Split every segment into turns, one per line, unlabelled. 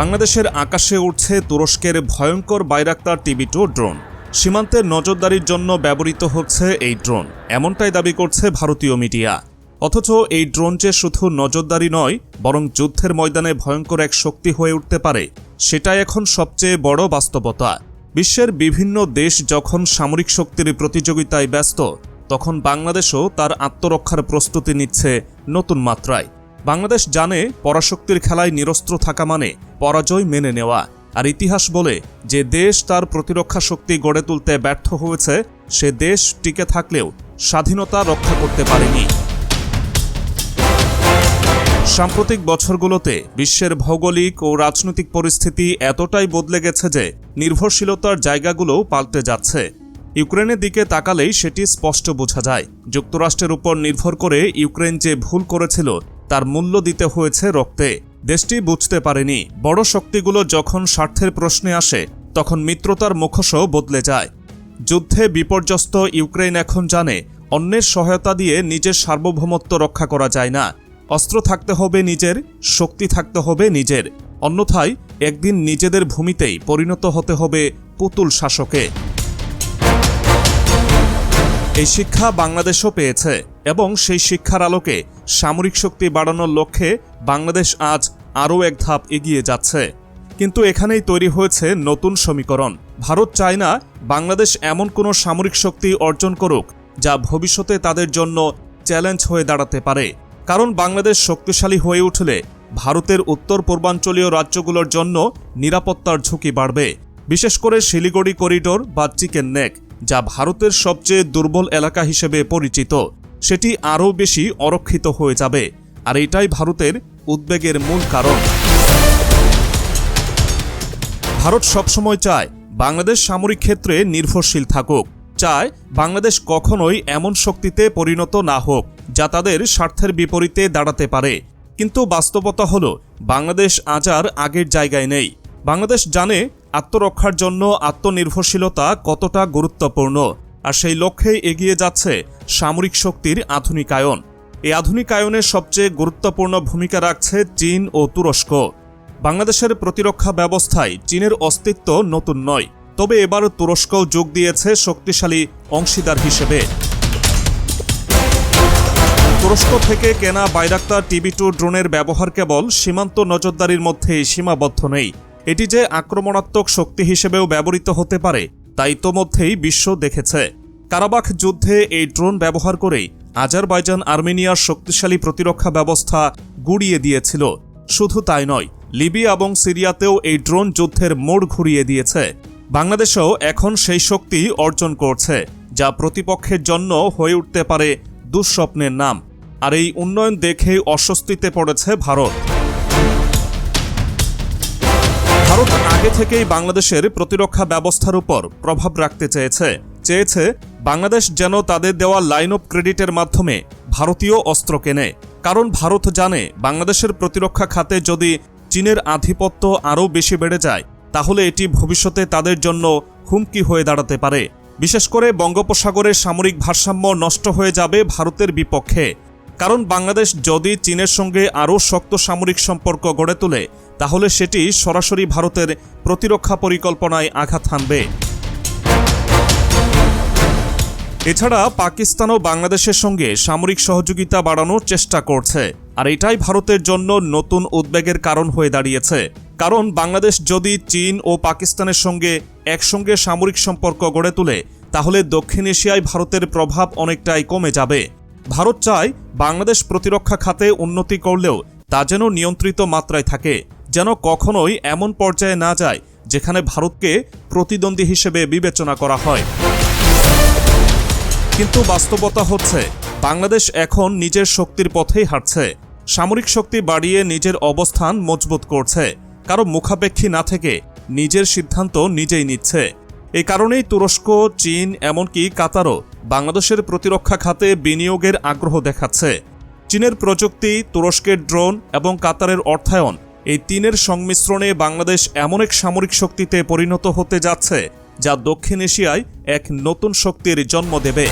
বাংলাদেশের আকাশে উঠছে তুরস্কের ভয়ঙ্কর বাইরাক্তার টিভি টু ড্রোন। সীমান্তের নজরদারির জন্য ব্যবহৃত হচ্ছে এই ড্রোন। এমনটাই দাবি করছে ভারতীয় মিডিয়া। অথচ এই ড্রোন যে শুধু নজরদারি নয়, বরং যুদ্ধের ময়দানে ভয়ঙ্কর এক শক্তি হয়ে উঠতে পারে, সেটাই এখন সবচেয়ে বড় বাস্তবতা। বিশ্বের বিভিন্ন দেশ যখন সামরিক শক্তির প্রতিযোগিতায় ব্যস্ত, তখন বাংলাদেশও তার আত্মরক্ষার প্রস্তুতি নিচ্ছে নতুন মাত্রায়। বাংলাদেশ জানে পরাশক্তির খেলায় নিরস্ত্র থাকা মানে পরাজয় মেনে নেওয়া। আর ইতিহাস বলে যে দেশ তার প্রতিরক্ষা শক্তি গড়ে তুলতে ব্যর্থ হয়েছে, সে দেশ টিকে থাকলেও স্বাধীনতা রক্ষা করতে পারেনি। সাম্প্রতিক বছরগুলোতে বিশ্বের ভৌগোলিক ও রাজনৈতিক পরিস্থিতি এতটাই বদলে গেছে যে নির্ভরশীলতার জায়গাগুলোও পাল্টে যাচ্ছে। ইউক্রেনের দিকে তাকালেই সেটি স্পষ্ট বোঝা যায়। যুক্তরাষ্ট্রের উপর নির্ভর করে ইউক্রেন যে ভুল করেছিল তার মূল্য দিতে হয়েছে রক্তে। দেশটি বুঝতে পারেনি। বড় শক্তিগুলো যখন স্বার্থের প্রশ্নে আসে, তখন মিত্রতার মুখোশও বদলে যায়। যুদ্ধে বিপর্যস্ত ইউক্রেন এখন জানে, অন্যের সহায়তা দিয়ে নিজের সার্বভৌমত্ব রক্ষা করা যায় না। অস্ত্র থাকতে হবে নিজের, শক্তি থাকতে হবে নিজের। অন্যথায়, একদিন নিজেদের ভূমিতেই পরিণত হতে হবে পুতুল শাসকে। এই শিক্ষা বাংলাদেশও পেয়েছে। এবং সেই শিক্ষার আলোকে সামরিক শক্তি বাড়ানোর লক্ষ্যে বাংলাদেশ আজ আরও এক ধাপ এগিয়ে যাচ্ছে। কিন্তু এখানেই তৈরি হয়েছে নতুন সমীকরণ। ভারত চায় না বাংলাদেশ এমন কোনো সামরিক শক্তি অর্জন করুক যা ভবিষ্যতে তাদের জন্য চ্যালেঞ্জ হয়ে দাঁড়াতে পারে। কারণ বাংলাদেশ শক্তিশালী হয়ে উঠলে ভারতের উত্তর পূর্বাঞ্চলীয় রাজ্যগুলোর জন্য নিরাপত্তার ঝুঁকি বাড়বে। বিশেষ করে শিলিগুড়ি করিডোর বা চিকেন নেক, যা ভারতের সবচেয়ে দুর্বল এলাকা হিসেবে পরিচিত। সেটি আরও বেশি অরক্ষিত হয়ে যাবে, আর এটাই ভারতের উদ্বেগের মূল কারণ। ভারত সবসময় চায় বাংলাদেশ সামরিক ক্ষেত্রে নির্ভরশীল থাকুক, চায় বাংলাদেশ কখনোই এমন শক্তিতে পরিণত না হোক, যা তাদের স্বার্থের বিপরীতে দাঁড়াতে পারে। কিন্তু বাস্তবতা হল, বাংলাদেশ আজ আর আগের জায়গায় নেই। বাংলাদেশ জানে আত্মরক্ষার জন্য আত্মনির্ভরশীলতা কতটা গুরুত্বপূর্ণ। আর সেই লক্ষ্যেই এগিয়ে যাচ্ছে সামরিক শক্তির আধুনিকায়ন। এই আধুনিকায়নের সবচেয়ে গুরুত্বপূর্ণ ভূমিকা রাখছে চীন ও তুরস্ক। বাংলাদেশের প্রতিরক্ষা ব্যবস্থায় চীনের অস্তিত্ব নতুন নয়, তবে এবার তুরস্কও যোগ দিয়েছে শক্তিশালী অংশীদার হিসেবে। তুরস্ক থেকে কেনা বাইরাক্তার টিভি টু ড্রোনের ব্যবহার কেবল সীমান্ত নজরদারির মধ্যেই সীমাবদ্ধ নেই। এটি যে আক্রমণাত্মক শক্তি হিসেবেও ব্যবহৃত হতে পারে তা ইতোমধ্যেই বিশ্ব দেখেছে। কারাবাখ যুদ্ধে এই ড্রোন ব্যবহার করেই আজারবাইজান আর্মেনিয়ার শক্তিশালী প্রতিরক্ষা ব্যবস্থা গুড়িয়ে দিয়েছিল। শুধু তাই নয় লিবিয়া এবং সিরিয়াতেও এই ড্রোন যুদ্ধের মোড় ঘুরিয়ে দিয়েছে। বাংলাদেশেও এখন সেই শক্তি অর্জন করছে, যা প্রতিপক্ষের জন্য হয়ে উঠতে পারে দুঃস্বপ্নের নাম। আর এই উন্নয়ন দেখেই অস্বস্তিতে পড়েছে ভারত। ভারত আগে থেকেই বাংলাদেশের প্রতিরক্ষা ব্যবস্থার উপর প্রভাব রাখতে চেয়েছে। চেয়েছে, বাংলাদেশ যেন তাদের দেওয়া লাইন অফ ক্রেডিটের মাধ্যমে ভারতীয় অস্ত্র কেনে। কারণ ভারত জানে, বাংলাদেশের প্রতিরক্ষা খাতে যদি চীনের আধিপত্য আরও বেশি বেড়ে যায়, তাহলে এটি ভবিষ্যতে তাদের জন্য হুমকি হয়ে দাঁড়াতে পারে। বিশেষ করে বঙ্গোপসাগরের সামরিক ভারসাম্য নষ্ট হয়ে যাবে ভারতের বিপক্ষে। কারণ বাংলাদেশ যদি চীনের সঙ্গে আরও শক্ত সামরিক সম্পর্ক গড়ে তোলে, তাহলে সেটি সরাসরি ভারতের প্রতিরক্ষা পরিকল্পনায় আঘাত হানবে। এছাড়া পাকিস্তানও বাংলাদেশের সঙ্গে সামরিক সহযোগিতা বাড়ানোর চেষ্টা করছে, আর এটাই ভারতের জন্য নতুন উদ্বেগের কারণ হয়ে দাঁড়িয়েছে। কারণ বাংলাদেশ যদি চীন ও পাকিস্তানের সঙ্গে একসঙ্গে সামরিক সম্পর্ক গড়ে তোলে, তাহলে দক্ষিণ এশিয়ায় ভারতের প্রভাব অনেকটাই কমে যাবে। ভারত চায় বাংলাদেশ প্রতিরক্ষা খাতে উন্নতি করলেও তা যেন নিয়ন্ত্রিত মাত্রায় থাকে, যেন কখনোই এমন পর্যায়ে না যায় যেখানে ভারতকে প্রতিদ্বন্দ্বী হিসেবে বিবেচনা করা হয়। কিন্তু বাস্তবতা হচ্ছে, বাংলাদেশ এখন নিজের শক্তির পথেই হাঁটছে। সামরিক শক্তি বাড়িয়ে নিজের অবস্থান মজবুত করছে। কারও মুখাপেক্ষী না থেকে নিজের সিদ্ধান্ত নিজেই নিচ্ছে। এই কারণেই তুরস্ক, চীন, এমনকি কাতারও বাংলাদেশের প্রতিরক্ষা খাতে বিনিয়োগের আগ্রহ দেখাচ্ছে। চীনের প্রযুক্তি, তুরস্কের ড্রোন এবং কাতারের অর্থায়ন এই তিনের সংমিশ্রণে বাংলাদেশ এমন এক সামরিক শক্তিতে পরিণত হতে যাচ্ছে, যা দক্ষিণ এশিয়ায় এক নতুন শক্তির জন্ম দেবে।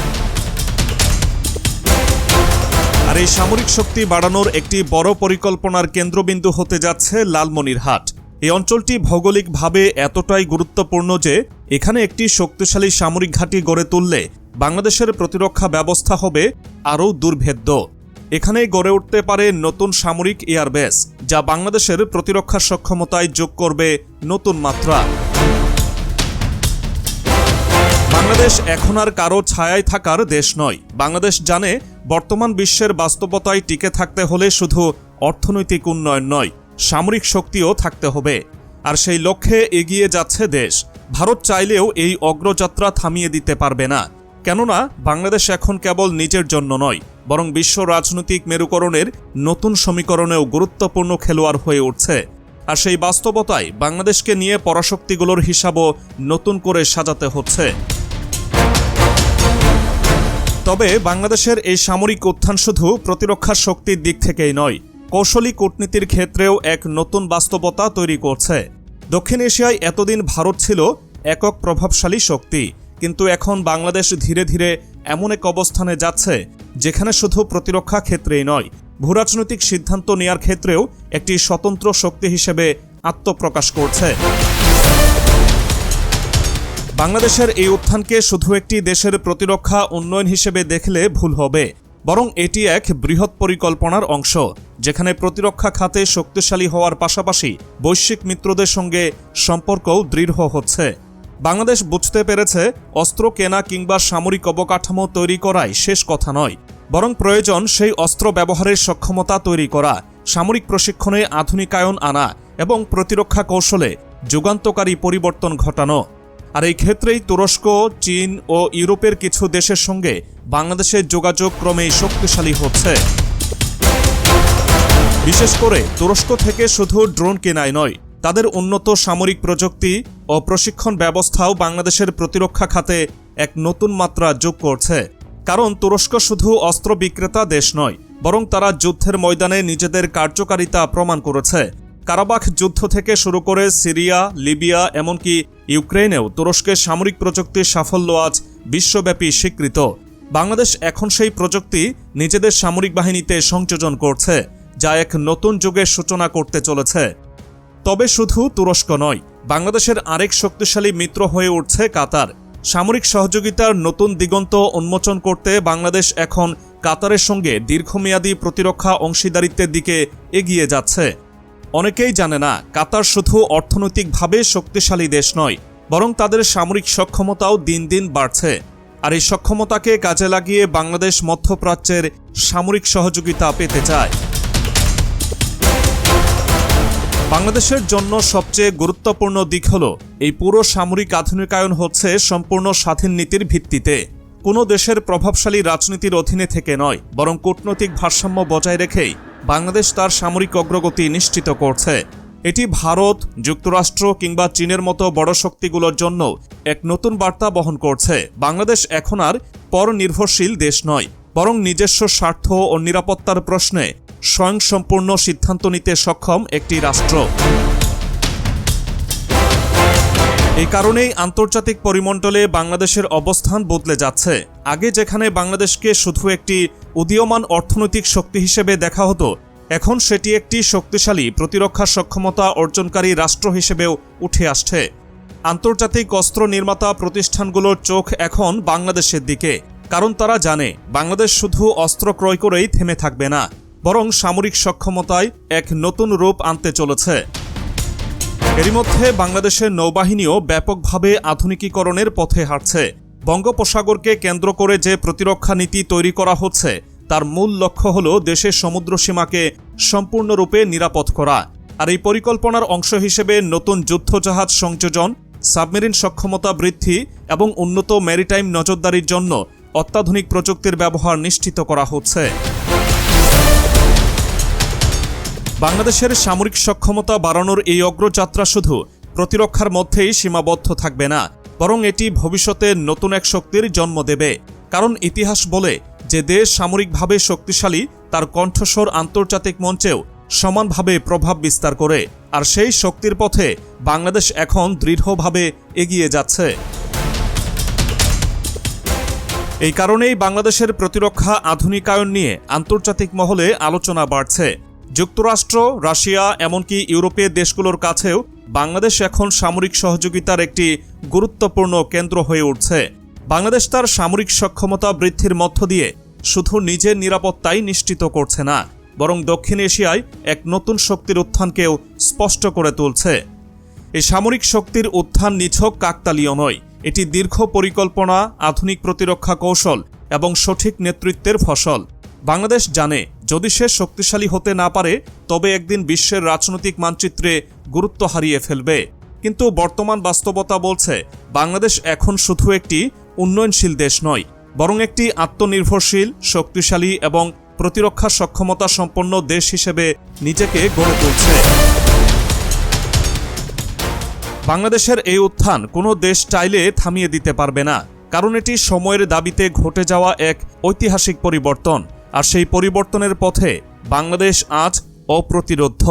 আর এই সামরিক শক্তি বাড়ানোর একটি বড় পরিকল্পনার কেন্দ্রবিন্দু হতে যাচ্ছে লালমনিরহাট। এই অঞ্চলটি ভৌগোলিকভাবে এতটাই গুরুত্বপূর্ণ যে এখানে একটি শক্তিশালী সামরিক ঘাঁটি গড়ে তুললে বাংলাদেশের প্রতিরক্ষা ব্যবস্থা হবে আরও দুর্ভেদ্য। এখানেই গড়ে উঠতে পারে নতুন সামরিক এয়ারবেস, যা বাংলাদেশের প্রতিরক্ষা সক্ষমতায় যোগ করবে নতুন মাত্রা। বাংলাদেশ এখন আর কারও ছায়ায় থাকার দেশ নয়। বাংলাদেশ জানে বর্তমান বিশ্বের বাস্তবতায় টিকে থাকতে হলে শুধু অর্থনৈতিক উন্নয়ন নয়। সামরিক শক্তিও থাকতে হবে। আর সেই লক্ষ্যে এগিয়ে যাচ্ছে দেশ। ভারত চাইলেও এই অগ্রযাত্রা থামিয়ে দিতে পারবে না। কেননা, বাংলাদেশ এখন কেবল নিজের জন্য নয়, বরং বিশ্ব রাজনৈতিক মেরুকরণের নতুন সমীকরণেও গুরুত্বপূর্ণ খেলোয়াড় হয়ে উঠছে। আর সেই বাস্তবতায় বাংলাদেশকে নিয়ে পরাশক্তিগুলোর হিসাবও নতুন করে সাজাতে হচ্ছে। তবে বাংলাদেশের এই সামরিক উত্থান শুধু প্রতিরক্ষা শক্তির দিক থেকেই নয় কৌশলী কূটনীতির ক্ষেত্রেও এক নতুন বাস্তবতা তৈরি করছে। দক্ষিণ এশিয়ায় এতদিন ভারত ছিল একক প্রভাবশালী শক্তি, কিন্তু এখন বাংলাদেশ ধীরে ধীরে এমন এক অবস্থানে যাচ্ছে, যেখানে শুধু প্রতিরক্ষা ক্ষেত্রেই নয়, ভূরাজনৈতিক সিদ্ধান্ত নেয়ার ক্ষেত্রেও একটি স্বতন্ত্র শক্তি হিসেবে আত্মপ্রকাশ করছে। বাংলাদেশের এই উত্থানকে শুধু একটি দেশের প্রতিরক্ষা উন্নয়ন হিসেবে দেখলে ভুল হবে বরং এটি এক বৃহৎ পরিকল্পনার অংশ, যেখানে প্রতিরক্ষা খাতে শক্তিশালী হওয়ার পাশাপাশি বৈশ্বিক মিত্রদের সঙ্গে সম্পর্কও দৃঢ় হচ্ছে। বাংলাদেশ বুঝতে পেরেছে, অস্ত্র কেনা কিংবা সামরিক অবকাঠামো তৈরি করাই শেষ কথা নয়, বরং প্রয়োজন সেই অস্ত্র ব্যবহারের সক্ষমতা তৈরি করা, সামরিক প্রশিক্ষণে আধুনিকায়ন আনা এবং প্রতিরক্ষা কৌশলে যুগান্তকারী পরিবর্তন ঘটানো। আর এই ক্ষেত্রেই তুরস্ক, চীন ও ইউরোপের কিছু দেশের সঙ্গে বাংলাদেশের যোগাযোগ ক্রমেই শক্তিশালী হচ্ছে। বিশেষ করে তুরস্ক থেকে শুধু ড্রোন কেনাই নয়, তাদের উন্নত সামরিক প্রযুক্তি ও প্রশিক্ষণ ব্যবস্থাও বাংলাদেশের প্রতিরক্ষা খাতে এক নতুন মাত্রা যোগ করছে। কারণ তুরস্ক শুধু অস্ত্র বিক্রেতা দেশ নয়, বরং তারা যুদ্ধের ময়দানে নিজেদের কার্যকারিতা প্রমাণ করেছে। কারাবাখ যুদ্ধ থেকে শুরু করে সিরিয়া, লিবিয়া, এমনকি ইউক্রেনেও তুরস্কের সামরিক প্রযুক্তির সাফল্য আজ বিশ্বব্যাপী স্বীকৃত। বাংলাদেশ এখন সেই প্রযুক্তি নিজেদের সামরিক বাহিনীতে সংযোজন করছে, যা এক নতুন যুগের সূচনা করতে চলেছে। তবে শুধু তুরস্ক নয়, বাংলাদেশের আরেক শক্তিশালী মিত্র হয়ে উঠছে কাতার। সামরিক সহযোগিতার নতুন দিগন্ত উন্মোচন করতে বাংলাদেশ এখন কাতারের সঙ্গে দীর্ঘমেয়াদী প্রতিরক্ষা অংশীদারিত্বের দিকে এগিয়ে যাচ্ছে। অনেকেই জানে না, কাতার শুধু অর্থনৈতিকভাবে শক্তিশালী দেশ নয়, বরং তাদের সামরিক সক্ষমতাও দিন দিন বাড়ছে। আর এই সক্ষমতাকে কাজে লাগিয়ে বাংলাদেশ মধ্যপ্রাচ্যের সামরিক সহযোগিতা পেতে চায়। বাংলাদেশের জন্য সবচেয়ে গুরুত্বপূর্ণ দিক হল, এই পুরো সামরিক আধুনিকায়ন হচ্ছে সম্পূর্ণ স্বাধীন নীতির ভিত্তিতে। কোনো দেশের প্রভাবশালী রাজনীতির অধীনে থেকে নয়, বরং কূটনৈতিক ভারসাম্য বজায় রেখেই। বাংলাদেশ তার সামরিক অগ্রগতি নিশ্চিত করছে। এটি ভারত, যুক্তরাষ্ট্র কিংবা চীনের মতো বড় শক্তিগুলোর জন্য এক নতুন বার্তা বহন করছে। বাংলাদেশ এখন আর পরনির্ভরশীল দেশ নয়, বরং নিজস্ব স্বার্থ ও নিরাপত্তার প্রশ্নে স্বয়ংসম্পূর্ণ সিদ্ধান্ত নিতে সক্ষম একটি রাষ্ট্র। এই কারণেই আন্তর্জাতিক পরিমণ্ডলে বাংলাদেশের অবস্থান বদলে যাচ্ছে। আগে যেখানে বাংলাদেশকে শুধু একটি উদীয়মান অর্থনৈতিক শক্তি হিসেবে দেখা হতো, এখন সেটি একটি শক্তিশালী প্রতিরক্ষা সক্ষমতা অর্জনকারী রাষ্ট্র হিসেবেও উঠে আসছে। আন্তর্জাতিক অস্ত্র নির্মাতা প্রতিষ্ঠানগুলোর চোখ এখন বাংলাদেশের দিকে, কারণ তারা জানে, বাংলাদেশ শুধু অস্ত্র ক্রয় করেই থেমে থাকবে না, বরং সামরিক সক্ষমতায় এক নতুন রূপ আনতে চলেছে। এরই মধ্যে বাংলাদেশের নৌবাহিনীও ব্যাপকভাবে আধুনিকীকরণের পথে হাঁটছে। বঙ্গোপসাগরকে কেন্দ্র করে যে প্রতিরক্ষা নীতি তৈরি করা হচ্ছে, তার মূল লক্ষ্য হল দেশের সমুদ্র সীমাকে সম্পূর্ণরূপে নিরাপদ করা। আর এই পরিকল্পনার অংশ হিসেবে নতুন যুদ্ধজাহাজ সংযোজন, সাবমেরিন সক্ষমতা বৃদ্ধি এবং উন্নত ম্যারিটাইম নজরদারির জন্য অত্যাধুনিক প্রযুক্তির ব্যবহার নিশ্চিত করা হচ্ছে। বাংলাদেশের সামরিক সক্ষমতা বাড়ানোর এই অগ্রযাত্রা শুধু প্রতিরক্ষার মধ্যেই সীমাবদ্ধ থাকবে না বরং এটি ভবিষ্যতে নতুন এক শক্তির জন্ম দেবে। কারণ ইতিহাস বলে যে দেশ সামরিকভাবে শক্তিশালী, তার কণ্ঠস্বর আন্তর্জাতিক মঞ্চেও সমানভাবে প্রভাব বিস্তার করে, আর সেই শক্তির পথে বাংলাদেশ এখন দৃঢ়ভাবে এগিয়ে যাচ্ছে। এই কারণেই বাংলাদেশের প্রতিরক্ষা, আধুনিকায়ন নিয়ে আন্তর্জাতিক মহলে আলোচনা বাড়ছে। যুক্তরাষ্ট্র, রাশিয়া, এমনকি ইউরোপীয় দেশগুলোর কাছেও বাংলাদেশ এখন সামরিক সহযোগিতার একটি গুরুত্বপূর্ণ কেন্দ্র হয়ে উঠছে। বাংলাদেশ তার সামরিক সক্ষমতা বৃদ্ধির মধ্য দিয়ে শুধু নিজের নিরাপত্তাই নিশ্চিত করছে না, বরং দক্ষিণ এশিয়ায় এক নতুন শক্তির উত্থানকেও স্পষ্ট করে তুলছে। এই সামরিক শক্তির উত্থান নিছক কাকতালীয় নয়, এটি দীর্ঘ পরিকল্পনা, আধুনিক প্রতিরক্ষা কৌশল এবং সঠিক নেতৃত্বের ফসল। বাংলাদেশ জানে যদি সে শক্তিশালী হতে না পারে, তবে একদিন বিশ্বের রাজনৈতিক মানচিত্রে গুরুত্ব হারিয়ে ফেলবে। কিন্তু বর্তমান বাস্তবতা বলছে, বাংলাদেশ এখন শুধু একটি উন্নয়নশীল দেশ নয়, বরং একটি আত্মনির্ভরশীল, শক্তিশালী এবং প্রতিরক্ষা সক্ষমতা সম্পন্ন দেশ হিসেবে নিজেকে গড়ে তুলছে। বাংলাদেশের এই উত্থান কোনো দেশ চাইলে থামিয়ে দিতে পারবে না, কারণ এটি সময়ের দাবিতে ঘটে যাওয়া এক ঐতিহাসিক পরিবর্তন। আর সেই পরিবর্তনের পথে বাংলাদেশ আজ অপ্রতিরোধ্য।